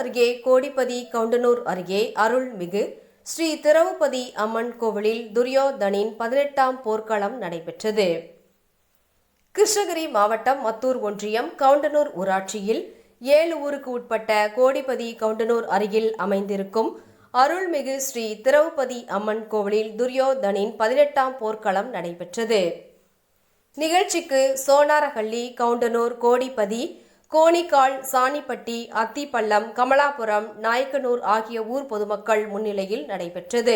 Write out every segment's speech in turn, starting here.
அருகே கோடிப்பதி கவுண்டனூர் அருகே அருள்மிகு ஸ்ரீ திரௌபதி அம்மன் கோவிலில் துரியோதனின் பதினெட்டாம் போர்க்களம் நடைபெற்றது. கிருஷ்ணகிரி மாவட்டம் மத்தூர் ஒன்றியம் கவுண்டனூர் ஊராட்சியில் ஏழு ஊருக்கு உட்பட்ட கோடிப்பதி கவுண்டனூர் அருகில் அமைந்திருக்கும் அருள்மிகு ஸ்ரீ திரௌபதி அம்மன் கோவிலில் துரியோதனின் பதினெட்டாம் போர்க்களம் நடைபெற்றது. நிகழ்ச்சிக்கு சோனாரஹள்ளி கவுண்டனூர் கோடிப்பதி கோணிக்கால் சாணிப்பட்டி அத்திப்பள்ளம் கமலாபுரம் நாயக்கனூர் ஆகிய ஊர் பொதுமக்கள் முன்னிலையில் நடைபெற்றது.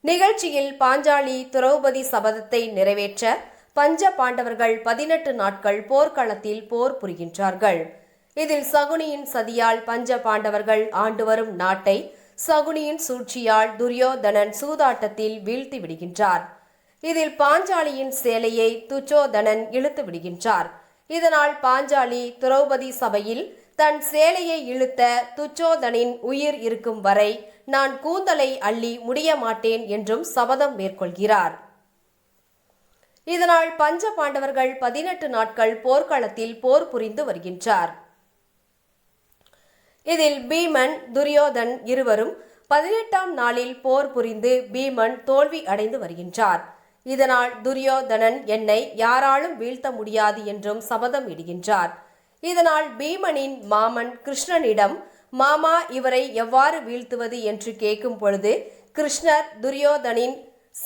நிகழ்ச்சியில் பாஞ்சாலி திரௌபதி சபதத்தை நிறைவேற்ற பஞ்ச பாண்டவர்கள் பதினெட்டு நாட்கள் போர்க்களத்தில் போர் புரிகின்றார்கள். இதில் சகுனியின் சதியால் பஞ்ச பாண்டவர்கள் ஆண்டு வரும் நாட்டை சகுனியின் சூழ்ச்சியால் துரியோதனன் சூதாட்டத்தில் வீழ்த்தி விடுகின்றார். இதில் பாஞ்சாலியின் சேலையை துச்சோதனன் இழுத்து விடுகின்றார். இதனால் பாஞ்சாலி திரௌபதி சபையில் தன் சேலையை இழுத்த துச்சோதனின் உயிர் இருக்கும் வரை நான் கூந்தலை அள்ளி முடிய மாட்டேன் என்றும் சபதம் மேற்கொள்கிறார். இதனால் பஞ்ச பாண்டவர்கள் பதினெட்டு நாட்கள் போர்க்களத்தில் போர் புரிந்து வருகின்றார். இதில் பீமன் துரியோதன் இருவரும் பதினெட்டாம் நாளில் போர் புரிந்து பீமன் தோல்வி அடைந்து வருகின்றார். இதனால் துரியோதனன் என்னை யாராலும் வீழ்த்த முடியாது என்றும் சபதம் இடுகின்றார். இதனால் பீமனின் மாமன் கிருஷ்ணனிடம் மாமா இவரை எவ்வாறு வீழ்த்துவது? என்று கேட்கும் பொழுது கிருஷ்ணர் துரியோதனின்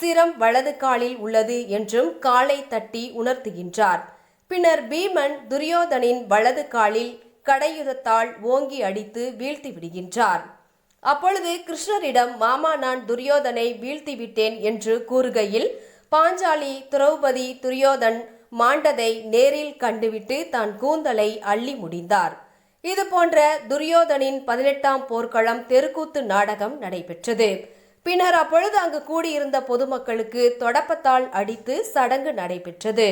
சிரம் வலது காலில் உள்ளது என்றும் காலை தட்டி உணர்த்துகின்றார். பின்னர் பீமன் துரியோதனின் வலது காலில் கடையுதத்தால் ஓங்கி அடித்து வீழ்த்தி விடுகின்றார். அப்பொழுது கிருஷ்ணரிடம் மாமா நான் துரியோதனை வீழ்த்தி விட்டேன் என்று கூறுகையில் பாஞ்சாலி திரௌபதி துரியோதன் மாண்டதை நேரில் கண்டுவிட்டு தான் கூந்தலை அள்ளி முடிந்தார். இது போன்ற துரியோதனின் பதினெட்டாம் போர்க்களம் தெருக்கூத்து நாடகம் நடைபெற்றது. பின்னர் அப்பொழுது அங்கு கூடியிருந்த பொதுமக்களுக்கு தொடப்பத்தால் அடித்து சடங்கு நடைபெற்றது.